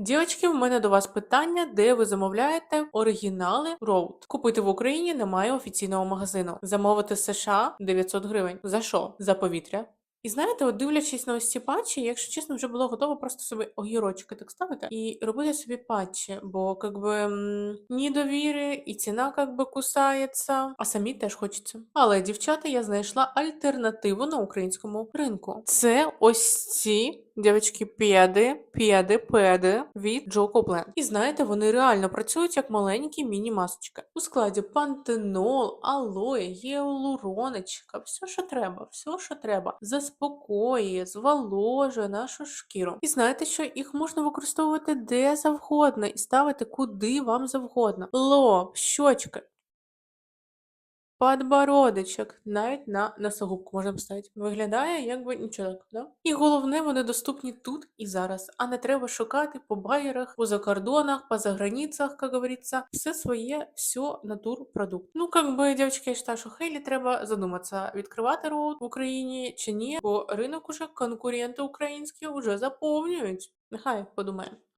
Дівчатки, в мене до вас питання, де ви замовляєте оригінали Роуд. Купити в Україні немає офіційного магазину. Замовити США 900 гривень. За що? За повітря. І знаєте, от дивлячись на ось ці патчі, якщо чесно, вже було готово просто собі огірочки так ставити і робити собі патчі, бо как би м, ні довіри, і ціна как би кусається, а самі теж хочеться. Але дівчата, я знайшла альтернативу на українському ринку. Це ось ці. Дівчатки, педи, педи, педи від Джо Копленд. І знаєте, вони реально працюють як маленькі міні-масочки. У складі пантенол, алоє, гіалуроночка, все, що треба, все, що треба. Заспокоює, зволожує нашу шкіру. І знаєте, що їх можна використовувати де завгодно і ставити куди вам завгодно. Лоб, щочки, Подбородочок, навіть на носогубку можна поставити. Виглядає якби нічого так, да? І головне, вони доступні тут і зараз, а не треба шукати по байерах, по закордонах, по заграницях, як говориться. Все своє, все натурпродукт. Ну, как би, дівчатки, я вважаю, що Хейлі треба задуматися, відкривати роут в Україні чи ні, бо ринок уже конкуренти українські вже заповнюють. Нехай подумає.